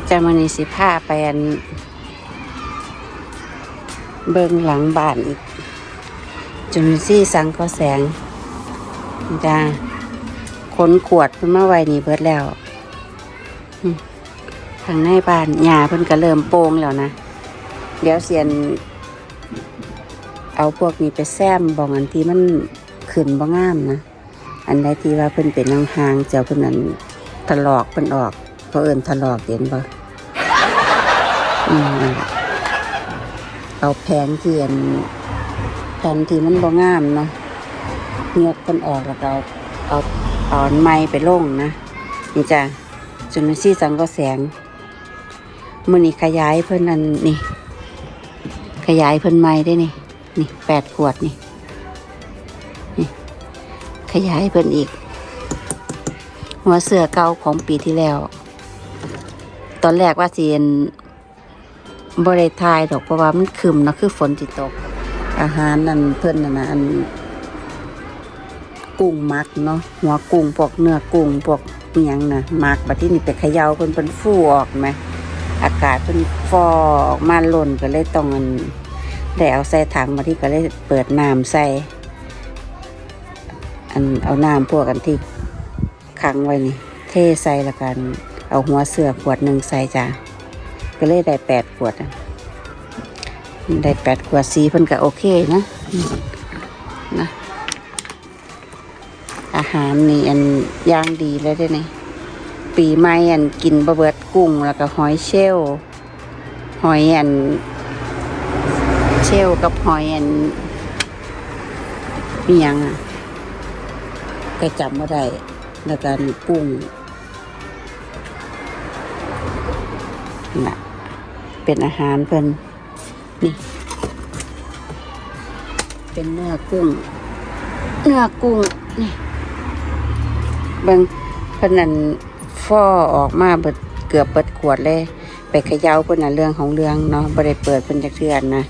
อาจารย์มณีสิผ้าไปอัน เบิงหลังบ้านอีก จุลซี่สังก็แสงจ้าขนขวดเพิ่นมาไว้นี่เบิดแล้วทางในบ้านหญ้าเพิ่นก็เริ่มโป่งแล้วนะ เดี๋ยวเสียน เอาพวกนี้ไปแซมบองอันที่มันขึ้นบ่งามนะ อันใดที่ว่าเพิ่นเป็นนางหางเจ้าเพิ่นนั้นถลอกเพิ่นออก เพราะเอิ้นถลอกเห็นบ่อืมนั่นล่ะเอาแผงเทียนแผนที่มันบ่งามเนาะเงือกเพิ่นออกแล้วเอาเอาเอาอันไม้ไปลงนะ นี่จ้ะจุลซีสังก็แสงมือนี้ขยายเพิ่นอันนี่ ขยายเพิ่นไม้ได้นี่ นี่แปดขวดนี่ขยายเพิ่นอีก หัวเสือเก่าของปีที่แล้ว ตอนแรกว่าเสียนบริทายดอกเพราะว่ามันคืมเนาะคือฝนจิตก อาหารนั่นเพิ่นน่ะนะอัน กุ้งมักเนาะหัวกุ้งพวกเนื้อกุ้งพวกเมียงนะมักบัดที่นี่ไปเขย่าเพิ่นเป็นฟูออกไหมอากาศเพิ่นฟอกมาหล่นก็เลยต้องอันได้เอาใส่ถังมาที่ก็เลยเปิดน้ำใส่อันเอาน้ำพวกอันที่ขังไว้นี่ เทใส่ละกัน เอาหัวเสือขวดหนึ่งใส่จ้ะก็เลยได้แปดขวดได้แปดขวดสีเพิ่นก็โอเคนะนะ อาหารนี่อันย่างดีเลยได้นี่ปีใหม่อันกินบะเบิดกุ้งแล้วก็หอยเชลลหอยอัน เชลลกับหอยอันมียังอะก็จำไม่ได้แล้วกันกุ้ง นะเป็นอาหารเพิ่นนี่ เป็นเนื้อกุ้ง เนื้อกุ้งนี่เบิ่งเพิ่นนั่นฟ่อออกมาเบิดเกือบเบิดขวดเลย ไปเขย่าเพิ่นน่ะเรื่องของเรื่องเนาะบ่ได้เปิดเพิ่นจักเทื่อนนะ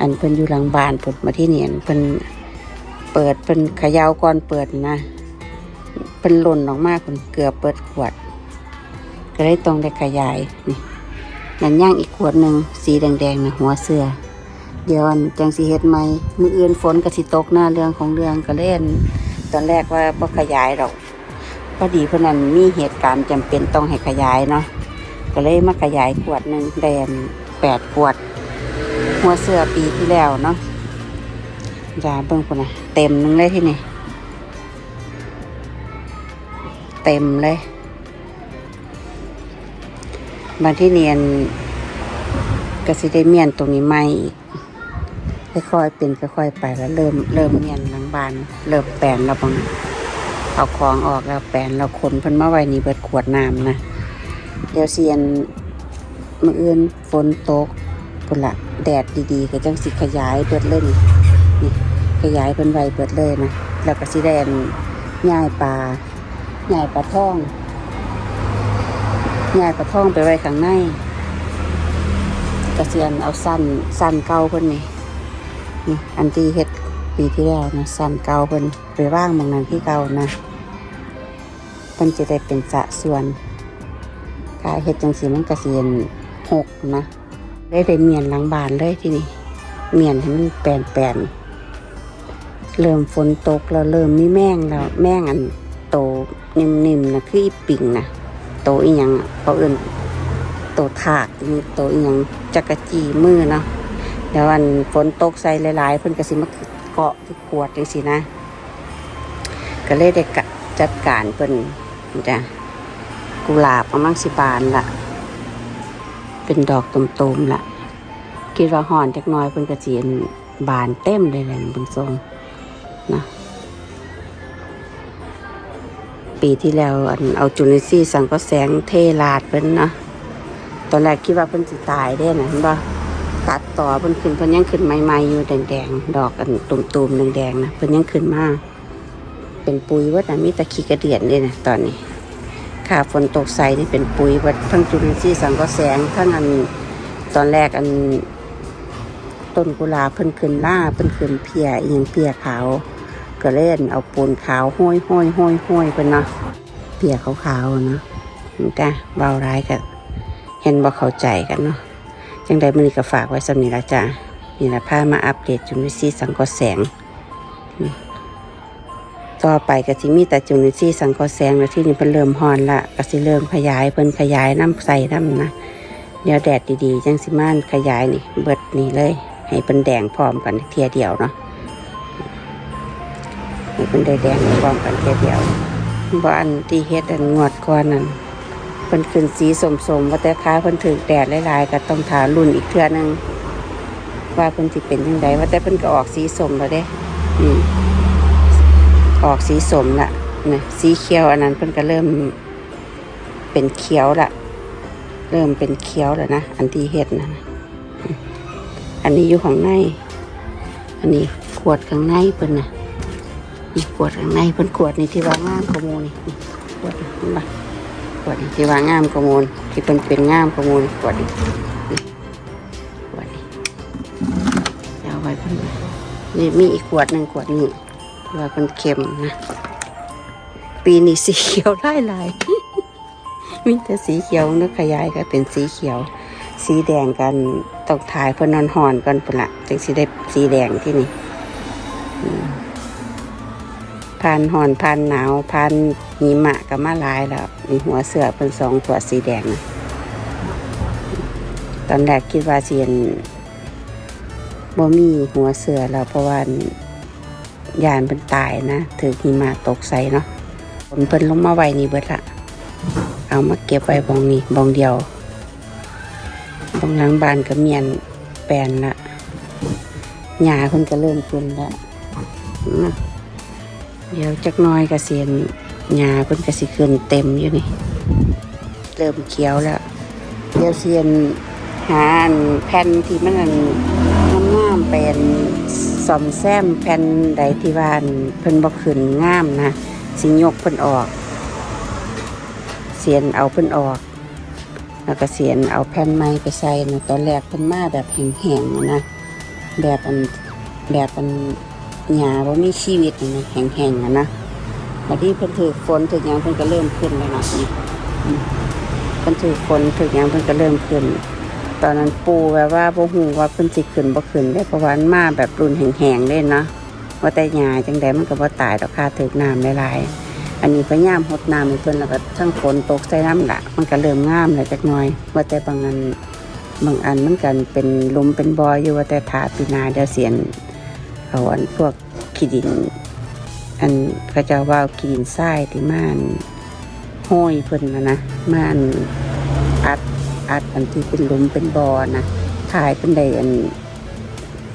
อันเพิ่นอยู่หลังบ้านเพิ่นมาที่เนียนเพิ่นเปิดเป็นเขยาวก่อนเปิดนะเป็นหล่นออกมาคนเกือบเปิดขวด ก็เลยต้องได้ขยายนี่ นั่นย่างอีกขวดหนึ่งสีแดงๆนะหัวเสือเดี๋ยวอันจังสีเฮ็ดไหมมืออื่นฝนก็สิตกหน้าเรื่องของเรื่องก็เล่น ตอนแรกว่าบ่ขยายหรอกพอดีเพราะนั้นมีเหตุการณ์จำเป็นต้องให้ขยายเนาะก็เลยมาขยายขวดหนึ่งแดนแปดขวด หัวเสือปีที่แล้วเนาะจ้าเบิ่งคนนะเต็มหนึงเลยที่นี่ เต็มเลย บางที่เนียนกสิได้เมียนตรงนี้ไม่อีกค่อยๆเป็นค่อยๆไปแล้วเริ่มเริ่มเมียนหลังบานเริ่มแปลนแล้วบังเอาของออกแล้วแปลนเราขนเพิ่นมาไว้นี่เบิดขวดน้ำนะเดี๋ยวเซียนมืออื่นฝนตกพุ่นละแดดดีๆก็จังสิขยายเบิดเลยนี่นี่ขยายเป็นไวเปิดเลยนะแล้วก็สีแดงย่ายปลาย่ายปลาท่อง ยายปลาท่องไปไว้ข้างในกระเซียนเอาสั้นสั้นเก่าเพิ่นนี่นี่อันที่เฮ็ดปีที่แล้วนะสั้นเก่าเพิ่นไปว่างบางนั้นที่เก่านะเพิ่นจะได้เป็นสะส่วนกายเฮ็ดจังสีมันกระเซียนหกนะได้ได้เมียนหลังบานเลยที่นี่เมียนให้มันแปลนแปลนเริ่มฝนตกแล้วเริ่มมีแมงแล้วแมงอันโตนิ่มๆนะคืออีปิ่งนะ โตอีหยังอะเขาเอื่นโตถากนี่โตอีหยังจักรจีมือเนาะเดี๋ยววันฝนตกใส่หลายๆ เพิ่นก็สิมาเกาะที่ขวดจังสินะ ก็เลยได้จัดการเพิ่นจ้ะกุหลาบประมาณสิบานละเป็นดอกตุ่มๆละคิดว่าห่อนจักน้อยเพิ่นกระจีนบานเต็มเลยแหละเบิ่งทรงนะ ปีที่แล้วอันเอาจุลินทรีย์สังก็แสงเทลาดเพิ่นเนาะตอนแรกคิดว่าเพิ่นสิตายได้นะเห็นบ่ตัดต่อเพิ่นขึ้นเพิ่นยังขึ้นใหม่ๆอยู่แดงๆดอกอันตุ่มๆแดงๆนะเพิ่นยังขึ้นมาเป็นปุ๋ยวัดนะมีตะขี้กระเดียนเลยนะตอนนี้ค่าฝนตกใส่นี่เป็นปุ๋ยวัดทั้งจุลินทรีย์สังก็แสงทั้งอันตอนแรกอันต้นกุหลาบเพิ่นขึ้นล่าเพิ่นขึ้นเพียอีหยังเพียขาว ก็เล่นเอาปูนขาวห้อยห้อยห้อยห้อยเพิ่นเนาะเพียขาวขาวๆเนาะมันก็เบาร้ายกับเห็นบ่เข้าใจกันเนาะจังใดมื้อนี้ก็ฝากไว้สำนีละจ้านี่ละพามาอัปเดตจุลินทรีย์สังเคราะห์แสง ต่อไปก็สิมีแต่จุลินทรีย์สังเคราะห์แสงแล้วที่นี่เพิ่นเริ่มฮอนละก็สิเริ่มขยายเพิ่นขยายน้ำใส่น้ำนะเดี๋ยวแดดดีๆจังสิมานขยายนี่เบิดนี่เลย ให้เพิ่นแดงพร้อมกันเทียเดียวเนาะ ให้เพิ่นได้แดงพร้อมกันเทียเดียวบ่อันที่เฮ็ดอันงวดก่อนนั่นเพิ่นขึ้นสีสมสมๆว่าแต่ค้าเพิ่นถึกแดดหลายๆก็ต้องทารุ่นอีกเทื่อหนึงว่าเพิ่นสิเป็นจังไดว่าแต่เพิ่นก็ออกสีสมแล้วเด้อืมออกสีสมละนะสีเขียวอันนั้นเพิ่นก็เริ่มเป็นเขียวละเริ่มเป็นเขียวแล้วนะอันที่เฮ็ดนะอันนี้อยู่ข้างใน อันนี้ขวดข้างในเพิ่นน่ะ นี่ขวดข้างในเพิ่นขวดนี่ที่ว่างามกว่าหมู่นี่ขวดนี่ขวดนี้ที่ว่างามกว่ามูลที่เป็นเป็นงามกว่ามูลขวดนี้ขวดนี้เอาไว้เพิ่นนี่มีอีกขวดหนึ่งขวดนี้ที่ว่าเป็นเค็มนะปีนี้สีเขียวไล่ลายมีแต่สีเขียวนึกขยายก็เป็นสีเขียว สีแดงกันต้องถ่ายเพื่อนนอนหอนกันปุ่นละจึงสีได้สีแดงที่นี่ ผ่านหอนผ่านหนาวผ่านหิมะก็มาลายแล้วมีหัวเสือเป็นสองขวสีแดง ตอนแรกคิดว่าเสียนบ่มีหัวเสือแล้วเพราะว่ายานเป็นตายนะถือหิมะตกใส่เนาะฝนเพิ่นลงมาไว้นี่เบิดละเอามาเก็บไว้บองนี้บองเดียวบองหลังบานก็เมียนแปลนละหญ้าเพิ่นก็เริ่มขึ้นละนะ เดี๋ยวจักน้อยกระเสียนหญ้าเพิ่นกระสิขึ้นเต็มอยู่นี่เริ่มเขียวแล้วเดี๋ยวเสียนหาอันแผ่นที่มันอันงามๆเป็นสอมแซมแผ่นใดที่ว่านเพิ่นบ่ขึ้นงามนะสิยกเพิ่นออก เสียนเอาเพิ่นออก แล้วก็เสียนเอาแผ่นไม้ไปใส่นะตอนแรกเพิ่นมาแบบแห้งๆนะแบบอันแบบอัน หญ้าว่ามีชีวิตนี่นะแห้งๆอะนะบัดนี้เพิ่นถือฝนถือหยังเพิ่นก็เริ่มขึ้นแล้วนะเพิ่นถือฝนถือหยังเพิ่นก็เริ่มขึ้น ตอนนั้นปูแบบว่าบ่ฮู้ว่าเพิ่นสิขึ้นบ่ขึ้นได้เพราะว่ามันมาแบบรุ่นแห้งๆเล่นเนาะว่าแต่หญ้าจังใดมันก็บ่ตายดอกค่ะถึกน้ำหลายๆอันนี้พยายามหดน้ำให้เพิ่นแล้วก็ทั้งฝนตกใส่น้ำละมันก็เริ่มงามแล้วจักหน่อยว่าแต่บางอันบางอันมันกันเป็นลมเป็นบ่ออยู่ว่าแต่ถาปีนาเดี๋ยวเสียน เอาอันพวกขี้ดิน อันเขาเจะว่าขี้ดินทรายที่ม่านห้อยเพิ่นนะนะม่านอัดอัดอันที่เป็นลุมเป็นบ่อนะถ่ายเป็นได้อัน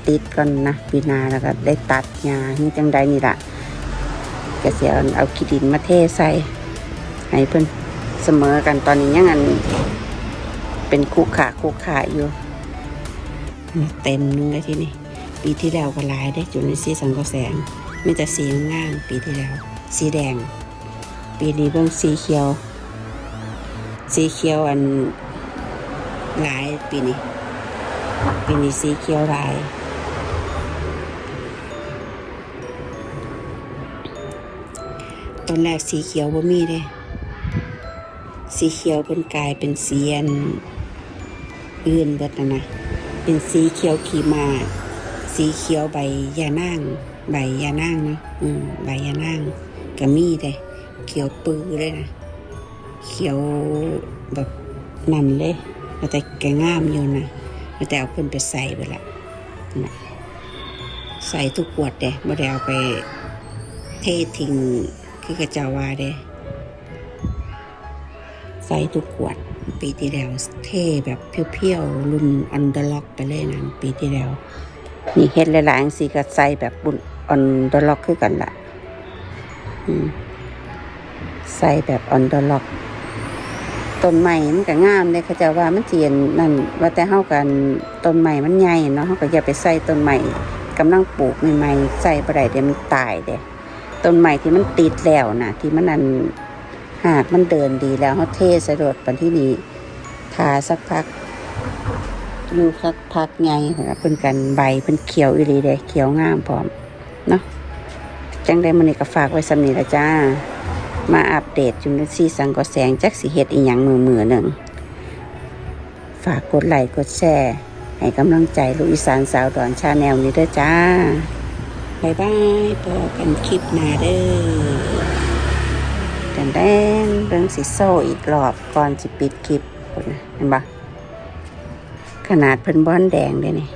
ติดก่อนนะปีนาแล้วก็ได้ตัดหญ้าให้จังใดนี่ละก็เสียเอาขี้ดินมาเทใส่ให้เพิ่นเสมอกันตอนนี้ยังอันเป็นคุกขาคุกขาอยู่เต็มนึงเลยที่นี่ ปีที่แล้วก็หลายได้จุลินทรีย์สังเคราะห์แสง มีแต่สีงามปีที่แล้ว สีแดง ปีนี้เบิ่งสีเขียว สีเขียวอันหลายปีนี้ ปีนี้สีเขียวหลายตอนแรกสีเขียวบ่มีเด้สีเขียวเป็นกลายเป็นสีอันอื่นเบิดนะนะ เป็นสีเขียวขีมา สีเขียวใบยานางใบยานางเนาะอืมใบยานางก็มีเลยเขียวปื้อเลยนะเขียวแบบนั่นเลยแต่แกงามอยู่นะแต่เอาเพิ่นไปใส่ไปละนะใส่ทุกขวดเด้ไม่ได้เอาไปเททิ้งคือกระจาวาเด้ใส่ทุกขวด ปีที่แล้วเทแบบเพียวๆรุ่นอันเดอร์ล็อกไปเลยนะปีที่แล้ว นี่เฮ็ดหลายๆสีก็ใส่แบบบุนอันดอร์ล็อกคือกันละใส่แบบอันดอร์ล็อกต้นใหม่มันก็งามเลยเขาเจะว่ามันเจียนนั่นว่าแต่เฮากันต้นใหม่มันใหญ่เนาะเฮาก็อย่าไปใส่ต้นใหม่กำลังปลูกใหม่ๆใส่บ่ได้เดี๋ยวมันตายเด้ต้นใหม่ที่มันติดแล้วนะที่มันอันหากมันเดินดีแล้วเขาเทสะดดปันที่นี้ทาสักพัก อยู่สักพักไงเป็นกันใบเป็นเขียวอีหลีเด้เขียวงามพร้อมเนาะจังได้มันนี่ก็ฝากไว้สำนีละจ้า มาอัปเดตจุลทรีย์สังกอแสงจักสีเฮ็ดอีหยังมือมือหนึ่ง ฝากกดไลค์กดแชร์ให้กำลังใจลูกอีสานสาวดอนชาแนลนี้ด้วยจ้าบายบายพอกันคลิปหน้าเด้อแดนแดนเรื่องสิโซอีกรอบก่อนสิปิดคลิปเห็นปะ ขนาดเพิ่นบอนแดงเลยนี่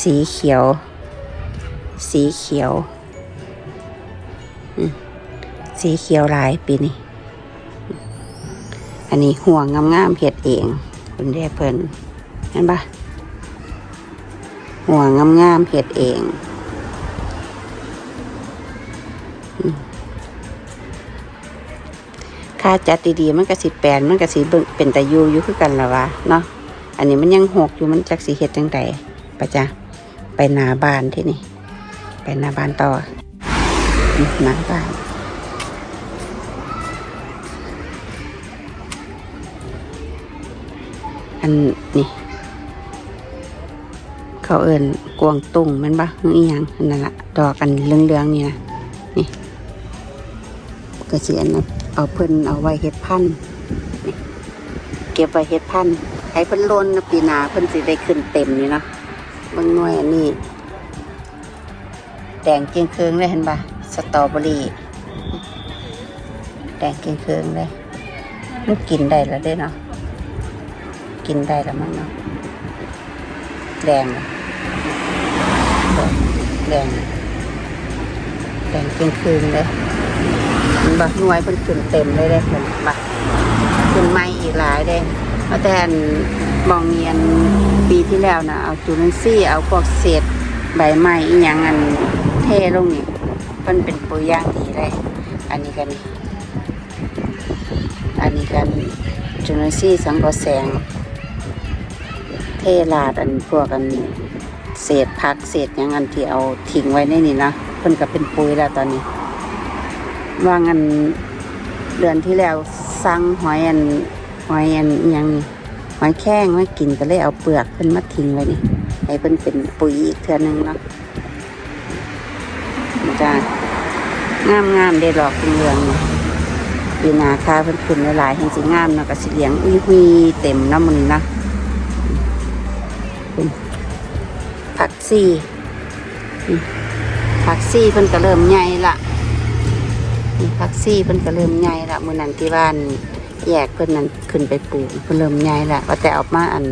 สีเขียว สีเขียว สีเขียวลายปีนี้ อันนี้ห่วงงามๆเห็ดเองคุณเรียเพิ่นเห็นปะห่วงงามๆเห็ดเองค่าจัดดีๆ มันก็สิแปลนมันก็สิเบิ่งเป็นตะยูอยู่คือกันละวะเนาะ อันนี้มันยังหกอยู่มันจักสีเห็ดจังใดปะจ๊ะไปนาบานที่นี่ ไปนาบานต่อนาบานอันนี่ เขาเอินกวางตุงมันปะเอียังนั่นละดอกกันเหลืองๆนี่นะนี่ก็สิอันนั้นเอาเพิ่นเอาไว้เฮ็ดพันเก็บไว้เฮ็ดพันธุ ให้เพิ่นโลนปีนาเพิ่นสิได้ขึ้นเต็มนี่เนาะบิ่งหน่วยอันนี้แดงเกียงเคืองเลยเห็นปะสตรอเบอรี่แดงเกียงเคืองเลยมันกินได้แล้วเด้เนาะกินได้แล้วมั้งเนาะแดงแดงแดงเป็นคืนเลยมันบักหน่วยเป็นขึ้นเต็มเลยเลยเหมือนบักขึ้นไม้อีกหลายเล ยมาแต่นมองเงียนปีที่แล้วนะเอาจูนนซี่เอาพวกเศษใบไม้อีหยังอันเท่ลงนี่มันเป็นปุ๋ยย่างดีเลยอันนี้กัน อันนี้กันจูนนซี่สังกะแสง เทลาดอันพวกอันเศษพักเศษหยังอันที่เอาทิ้งไว้ในนี่นะเพิ่นก็เป็นปุ๋ยแล้วตอนนี้วางันเดือนที่แล้วสั่งหอยอัน หอยอันยังนี่หอยแข้งไว้กินก็เลยเอาเปลือกเพิ่นมาทิ้งไว้นี่ให้เพิ่นเป็นปุ๋ยอีกเทื่อหนึงเนาะมันจะงามงามๆได้ดอกเป็นเรืองนี่ปีนาคาเพิ่นขึ้นหลายๆแห่งสิงามเนาะก็สิเลี้ยงอุ้ยหุยเต็มน้ำมันนะผักซี่ผักซี่เพิ่นก็เริ่มใหญ่ละผักซี่เพิ่นก็เริ่มใหญ่ละมื้อนั้นที่บ้าน แยกเพิ่นนั้นขึ้นไปปลูกเพิ่นเริ่มใหญ่ละว่าแต่เอามาอัน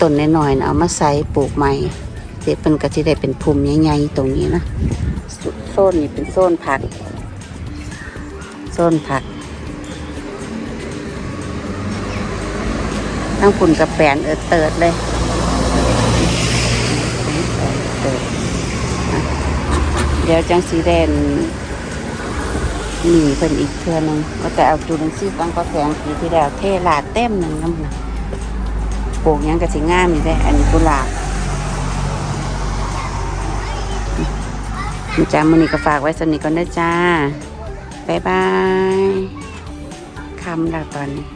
ต้นน้อยๆนะเอามาใส่ปลูกใหม่เดี๋ยวเพิ่นก็สิได้เป็นภูมิใหญ่ๆตรงนี้นะโซนนี้เป็นโซนผักโซนผักทั้งฝุ่นกับแปนเอิดเติดเลยเดี๋ยวจังสีแดน หนีเพิ่นอีกเทือหนึงก็แต่เอาจูนซี่ตั้งก็แสงปีที่แล้วเทลาเต็มหนึ่งน้ำหนักปลูกยังกะสิงามนี่ได้อันนี้กุหลาบนี่จ้ามือนี้ก็ฝากไว้สนิทก่อนนะจ้า บ๊ายบายคำลาตอนนี้